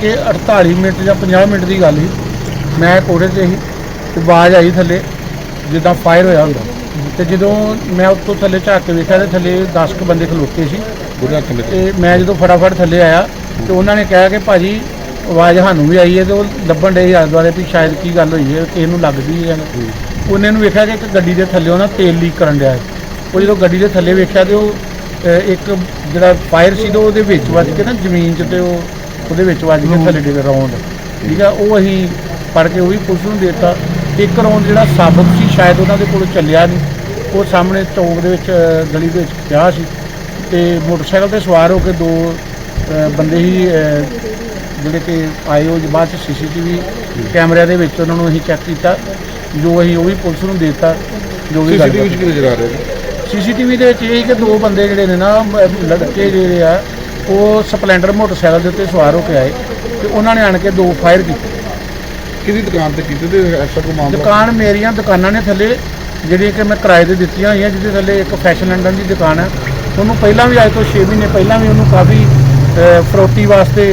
ਕੇ 48 minute ਜਾਂ 50 minute ਦੀ ਗੱਲ ਸੀ। ਮੈਂ ਕੋਠੇ 'ਤੇ ਸੀ ਤੇ ਆਵਾਜ਼ ਆਈ ਥੱਲੇ ਜਿੱਦਾਂ ਫਾਇਰ ਹੋਇਆ ਹੁੰਦਾ। ਤੇ ਜਦੋਂ ਮੈਂ ਉੱਤੋਂ ਥੱਲੇ ਝਾਕ ਕੇ ਵੇਖਿਆ ਤੇ ਥੱਲੇ 10 ਕੁ ਬੰਦੇ ਖਲੋਤੇ ਸੀ। ਬੁਰੇ ਵਿੱਚ ਤੇ ਮੈਂ ਜਦੋਂ ਫਟਾਫਟ ਥੱਲੇ ਆਇਆ ਤੇ ਉਹਨਾਂ ਨੇ ਕਿਹਾ ਕਿ ਭਾਜੀ ਆਵਾਜ਼ ਸਾਨੂੰ ਵੀ ਆਈ ਹੈ ਤੇ ਉਹ ਲੱਭਣ ਡੇ ਆਲੇ ਦੁਆਲੇ ਵੀ ਸ਼ਾਇਦ ਕੀ ਗੱਲ ਹੋਈ ਹੈ ਕਿਸੇ ਨੂੰ ਲੱਗਦੀ ਹੈ ਉਹਨੇ ਨੂੰ ਵੇਖਿਆ ਕਿ ਇੱਕ ਗੱਡੀ ਦੇ ਥੱਲੇ ਉਹਨਾਂ ਤੇਲ ਲੀਕ ਕਰਨ ਡਿਆ ਹੈ। ਉਹ ਜਦੋਂ ਗੱਡੀ ਦੇ ਥੱਲੇ ਵੇਖਿਆ ਤੇ ਉਹ ਇੱਕ ਜਿਹੜਾ ਫਾਇਰ ਸੀ ਤੇ ਉਹਦੇ ਵਿੱਚ ਵੱਜ ਕੇ ਨਾ ਜ਼ਮੀਨ 'ਚ ਤੇ ਉਹ ਉਹਦੇ ਵਿੱਚ ਵੱਜ ਕੇ ਥੱਲੇ ਡਿੱਗ ਰੌਂਡ ਠੀਕ ਆ ਉਹ ਅਸੀਂ ਫੜ ਕੇ ਉਹ ਵੀ ਪੁਲਿਸ ਨੂੰ ਦੇ ਦਿੱਤਾ। ਇੱਕ ਰੌਂਡ ਜਿਹੜਾ ਸਾਬਤ ਸੀ ਸ਼ਾਇਦ ਉਹਨਾਂ ਦੇ ਕੋਲ ਚੱਲਿਆ ਨਹੀਂ। ਉਹ ਸਾਹਮਣੇ ਚੌਂਕ ਦੇ ਵਿੱਚ ਗਲੀ ਦੇ ਵਿੱਚ ਪਿਆ ਸੀ। ਤੇ ਮੋਟਰਸਾਈਕਲ ਤੇ ਸਵਾਰ ਹੋ ਕੇ ਦੋ ਬੰਦੇ ਹੀ ਜਿਹੜੇ ਕਿ ਆਏ ਉਹ ਬਾਅਦ ਚ ਸੀਸੀਟੀਵੀ ਕੈਮਰਿਆਂ ਦੇ ਵਿੱਚ ਉਹਨਾਂ ਨੂੰ ਅਸੀਂ ਚੈੱਕ ਕੀਤਾ। ਜੋ ਅਸੀਂ ਉਹ ਵੀ ਪੁਲਿਸ ਨੂੰ ਦਿੱਤਾ ਜੋ ਵੀ ਸੀਸੀਟੀਵੀ ਵਿੱਚ ਨਜ਼ਰ ਆ ਰਿਹਾ ਜੀ ਸੀਸੀਟੀਵੀ ਦੇ ਵਿੱਚ ਇਹ ਕਿ ਦੋ ਬੰਦੇ ਜਿਹੜੇ ਨੇ ਨਾ ਲੜਕੇ ਜਿਹੜੇ ਆ ਉਹ ਸਪਲੈਂਡਰ ਮੋਟਰਸਾਈਕਲ ਦੇ ਉੱਤੇ ਸਵਾਰ ਹੋ ਕੇ ਆਏ ਤੇ ਉਹਨਾਂ ਨੇ ਆਣ ਕੇ ਦੋ ਫਾਇਰ ਕੀਤੇ। ਕਿਹਦੀ ਦੁਕਾਨ ਤੇ ਕੀਤੇ ਤੇ ਐਸਾ ਕੋਈ ਮਾਮਲਾ? ਦੁਕਾਨ ਮੇਰੀਆਂ ਦੁਕਾਨਾਂ ਨੇ ਥੱਲੇ ਜਿਹੜੀਆਂ ਕਿ ਮੈਂ ਕਿਰਾਏ ਤੇ ਦਿੱਤੀਆਂ ਹੋਈਆਂ ਜਿਹਦੇ ਥੱਲੇ ਇੱਕ ਫੈਸ਼ਨ ਲੰਡਨ ਦੀ ਦੁਕਾਨ ਹੈ ਉਹਨੂੰ ਪਹਿਲਾਂ ਵੀ ਅੱਜ ਤੋਂ 6 ਮਹੀਨੇ ਪਹਿਲਾਂ ਵੀ ਉਹਨੂੰ ਕਾਫੀ ਫਰੋਤੀ ਵਾਸਤੇ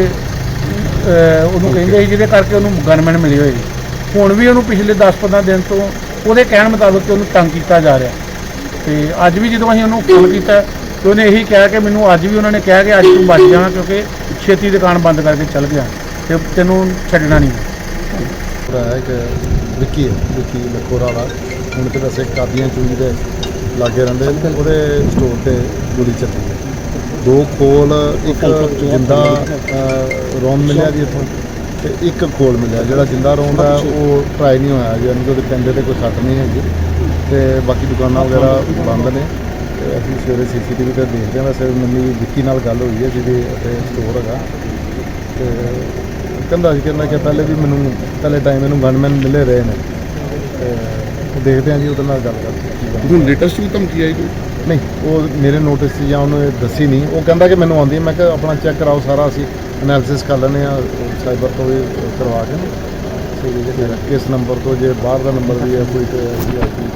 ਉਹਨੂੰ ਕਹਿੰਦੇ ਸੀ ਜਿਹਦੇ ਕਰਕੇ ਉਹਨੂੰ ਗਨਮੈਨ ਮਿਲੇ ਹੋਏ। ਸੀ। ਹੁਣ ਵੀ ਉਹਨੂੰ ਪਿਛਲੇ 10-15 ਦਿਨ ਤੋਂ ਉਹਦੇ ਕਹਿਣ ਮੁਤਾਬਕ ਉਹਨੂੰ ਤੰਗ ਕੀਤਾ ਜਾ ਰਿਹਾ। ਤੇ ਅੱਜ ਵੀ ਜਦੋਂ ਅਸੀਂ ਉਹਨੂੰ ਫੋਨ ਕੀਤਾ ਤੇ ਉਹਨੇ ਇਹੀ ਕਿਹਾ ਕਿ ਮੈਨੂੰ ਅੱਜ ਵੀ ਉਹਨਾਂ ਨੇ ਕਿਹਾ ਕਿ ਅੱਜ ਤੂੰ ਬਚ ਜਾਣਾ ਕਿਉਂਕਿ ਛੇਤੀ ਦੁਕਾਨ ਬੰਦ ਕਰਕੇ ਚੱਲ ਗਿਆ ਤੇ ਤੈਨੂੰ ਛੱਡਣਾ ਨਹੀਂ। ਭਰਾ ਇੱਕ ਵਿੱਕੀ ਹੈ ਵਿੱਕੀ ਲਖੋਰਾ ਵਾਲਾ। ਹੁਣ ਤੇ ਵੈਸੇ ਕਾਦੀਆਂ ਚੂਈ ਦੇ ਲਾਗੇ ਰਹਿੰਦੇ ਨੇ ਤੇ ਉਹਦੇ ਸਟੋਰ ਤੇ ਗੋਲੀ ਚੱਲੀ ਹੈ। ਦੋ ਖੋਲ ਇੱਕ ਜਿੰਦਾ ਅਹ, ਰੌਂਦ ਮਿਲਿਆ ਜੀ ਇੱਥੋਂ। ਤੇ ਇੱਕ ਖੋਲ ਮਿਲਿਆ ਜਿਹੜਾ ਜਿੰਦਾ ਰੋਮ ਆ ਉਹ ਟਰਾਈ ਨਹੀਂ ਹੋਇਆ ਜੀ ਉਹਦੇ ਪੈਂਦੇ ਤੇ ਕੋਈ ਸੱਟ ਨਹੀਂ ਹੈਗੀ। ਤੇ ਬਾਕੀ ਦੁਕਾਨਾਂ ਵਗੈਰਾ ਬੰਦ ਨੇ। ਤੇ ਅਸੀਂ ਸਵੇਰੇ ਸੀਸੀਟੀਵੀ ਤੇ ਦੇਖਦੇ ਹਾਂ ਵੈਸੇ ਮੈਨੂੰ ਵਿੱਕੀ ਨਾਲ ਗੱਲ ਹੋਈ ਹੈ ਜਿਹਦੇ ਉੱਤੇ ਸਟੋਰ ਹੈਗਾ ਤੇ ਕਹਿੰਦਾ ਸੀ ਕਹਿੰਦਾ ਕਿ ਪਹਿਲੇ ਵੀ ਮੈਨੂੰ ਪਹਿਲੇ ਟਾਈਮ ਇਹਨੂੰ ਗਨਮੈਨ ਮਿਲੇ ਰਹੇ ਨੇ ਤੇ ਦੇਖਦੇ ਹਾਂ ਜੀ ਉਹਦੇ ਨਾਲ ਗੱਲ ਕਰਕੇ ਕੀ ਬਣਦਾ। ਹੁਣ ਲੇਟੈਸਟ ਵੀ ਧਮਕੀ ਆਈ ਕੋਈ ਨਹੀਂ ਉਹ ਮੇਰੇ ਨੋਟਿਸ 'ਚ ਜਾਂ ਉਹਨੂੰ ਇਹ ਦੱਸੀ ਨਹੀਂ ਉਹ ਕਹਿੰਦਾ ਕਿ ਮੈਨੂੰ ਆਉਂਦੀ ਹੈ। ਮੈਂ ਕਿਹਾ ਆਪਣਾ ਚੈੱਕ ਕਰਾਓ ਸਾਰਾ ਅਸੀਂ ਐਨਾਲਿਸਿਸ ਕਰ ਲੈਂਦੇ ਆ ਸਾਈਬਰ ਤੋਂ ਵੀ ਕਰਵਾ ਕੇ ਨਾ। ਤੇ ਕਿਸ ਨੰਬਰ ਤੋਂ ਜੇ ਬਾਹਰ ਦਾ ਨੰਬਰ ਵੀ ਹੈ ਕੋਈ ਤੇ ਅਸੀਂ ਆਪਣੀ